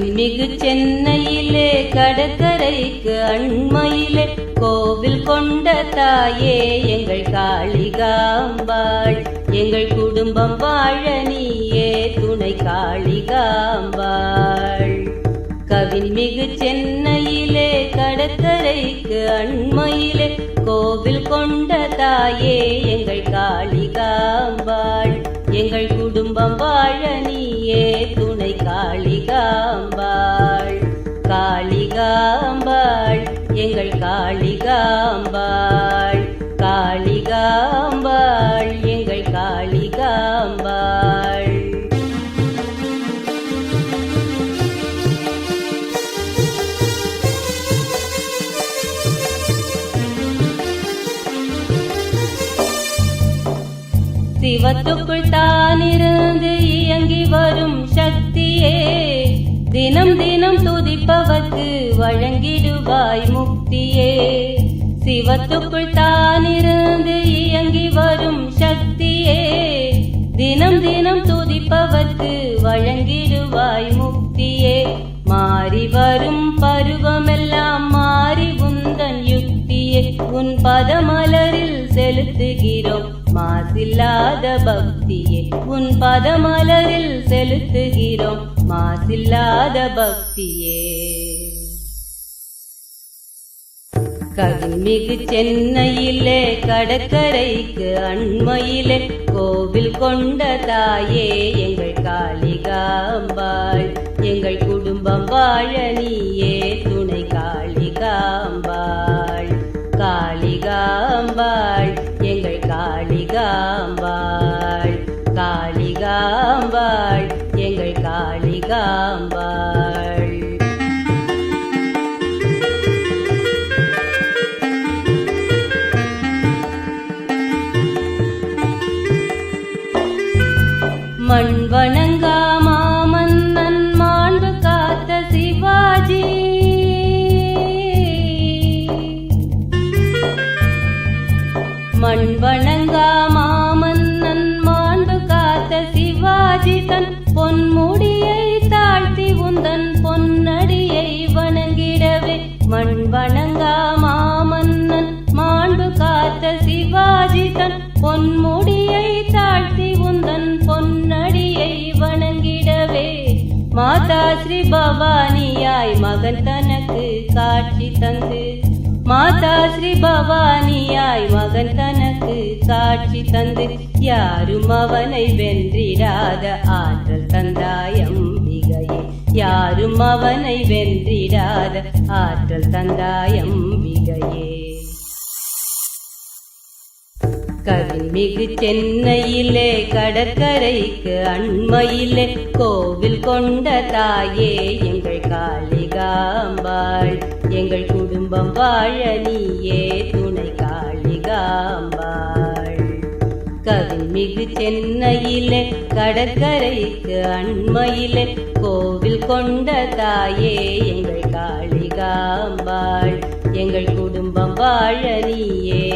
தென்மிகு சென்னையிலே கடற்கரைக்கு அண்மையிலே கோவில் கொண்ட தாயே எங்கள் காளிகாம்பாள். எங்கள் குடும்பம் வாழ நீயே துணை காளிகாம்பாள். கவின்மிகு சென்னையிலே கடற்கரைக்கு அண்மையிலே கோவில் கொண்ட தாயே எங்கள் காளிகாம்பாள். எங்கள் குடும்பம் வாழ காளிகாம்பாள். காளிகாம்பாள் எங்கள் காளிகாம்பாள். சிவத்துக்குள் தானிருந்து இயங்கி வரும் துதிப்பவர்க்கு வழங்கிடுவாய் முக்தியே. சிவத்துக்குள் தானிருந்து இயங்கி வரும் சக்தியே. தினம் தினம் துதிப்பவர்க்கு வழங்கிடுவாய் முக்தியே. மாறி வரும் பருவமெல்லாம் மாறி உந்தன் யுக்தியே. உன் பதமலரில் செலுத்துகிறோம். மாசில்லாத பக்தியே உன் பதமலரில் செலுத்துகிறோம். மாசில்லாத பக்தியே. கவிமிகு சென்னையிலே கடற்கரைக்கு அண்மையிலே கோவில் கொண்ட தாயே எங்கள் காளிகாம்பாள் எங்கள் குடும்பம் வாழ நீ மண் வணங்கா மாமன்னன் மாண்பு காத்த சிவாஜி. மண் வணங்கா மாமன்னன் மாண்பு காத்த சிவாஜி தன் பொன்முடியை தாழ்த்தி உந்தன் பொன்னடி மாதா ஸ்ரீ பவானியாய் மகன் தனக்கு காட்சி தந்து. மாதா ஸ்ரீ பவானியாய் மகன் தனக்கு காட்சி தந்து. யாரும் அவனை வென்றிடாத ஆற்றல் தந்தாயம் மிகையே. யாரும் அவனை வென்றிடாத ஆற்றல் தந்தாயம் மிகையே. கவின்மிகு சென்னையிலே கடற்கரைக்கு அண்மையிலே கோவில் கொண்ட தாயே எங்கள் காளிகாம்பாள். எங்கள் குடும்பம் வாழ நீயே துணை காளிகாம்பாள். கவின்மிகு சென்னையிலே கடற்கரைக்கு அண்மையிலே கோவில் கொண்ட தாயே எங்கள் காளிகாம்பாள். எங்கள் குடும்பம் வாழ நீயே